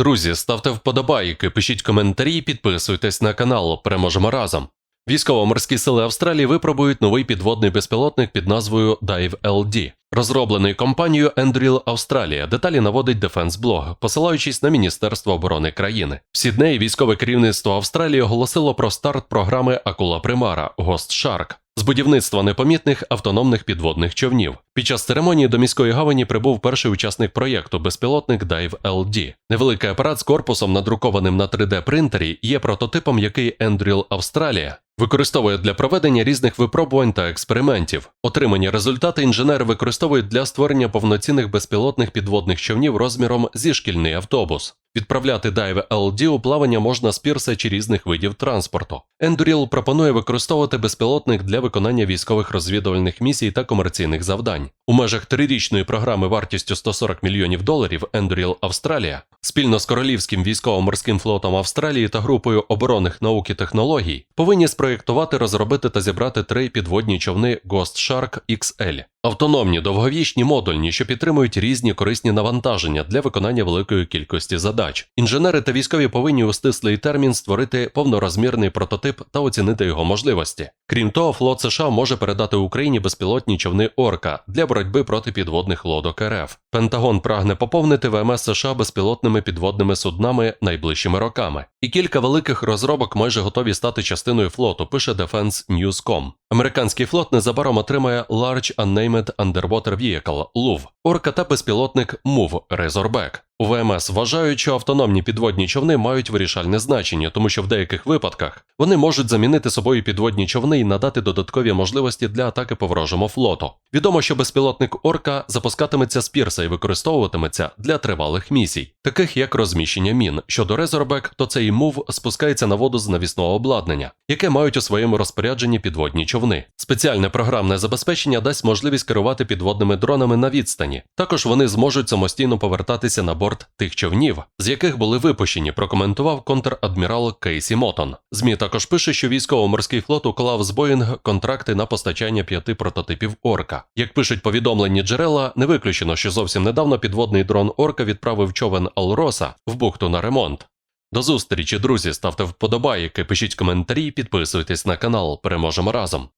Друзі, ставте вподобайки, пишіть коментарі, підписуйтесь на канал. Переможемо разом. Військово-морські сили Австралії випробують новий підводний безпілотник під назвою Dive LD, розроблений компанією Anduril Австралія. Деталі наводить Defense Blog, посилаючись на Міністерство оборони країни. В Сіднеї військове керівництво Австралії оголосило про старт програми Акула Примара Ghost Shark з будівництва непомітних автономних підводних човнів. Під час церемонії до міської гавані прибув перший учасник проєкту безпілотник Dive LD. Невеликий апарат з корпусом, надрукованим на 3D принтері, є прототипом, який Ендріл Австралія використовує для проведення різних випробувань та експериментів. Отримані результати інженери використовують для створення повноцінних безпілотних підводних човнів розміром зі шкільний автобус. Відправляти Dive LD у плавання можна з пірса чи різних видів транспорту. Enduril пропонує використовувати безпілотник для виконання військових розвідувальних місій та комерційних завдань. У межах трирічної програми вартістю 140 мільйонів доларів Enduril Австралія спільно з Королівським військово-морським флотом Австралії та групою оборонних наук і технологій повинні спроєктувати, розробити та зібрати три підводні човни Ghost Shark XL. Автономні, довговічні модульні, що підтримують різні корисні навантаження для виконання великої кількості задач. Інженери та військові повинні у стислий термін створити повнорозмірний прототип та оцінити його можливості. Крім того, флот США може передати Україні безпілотні човни Орка для боротьби проти підводних лодок РФ. Пентагон прагне поповнити ВМС США безпілотними підводними суднами найближчими роками. І кілька великих розробок майже готові стати частиною флоту, пише Defense News.com. Американський флот незабаром отримає Large Unnamed Underwater Vehicle LUV, орка та безпілотник MOVE Razorback. У ВМС вважають, що автономні підводні човни мають вирішальне значення, тому що в деяких випадках вони можуть замінити собою підводні човни і надати додаткові можливості для атаки по ворожому флоту. Відомо, що безпілотник Орка запускатиметься з пірса і використовуватиметься для тривалих місій, таких як розміщення мін. Щодо Резорбек, то цей мув спускається на воду з навісного обладнання, яке мають у своєму розпорядженні підводні човни. Спеціальне програмне забезпечення дасть можливість керувати підводними дронами на відстані. Також вони зможуть самостійно повертатися на борт тих човнів, з яких були випущені, прокоментував контр-адмірал Кейсі Мотон. ЗМІ також пише, що військово-морський флот уклав з Боїнг контракти на постачання п'яти прототипів Орка. Як пишуть повідомлені джерела, не виключено, що зовсім недавно підводний дрон Орка відправив човен Алроса в бухту на ремонт. До зустрічі, друзі, ставте вподобайки, пишіть коментарі, підписуйтесь на канал. Переможемо разом.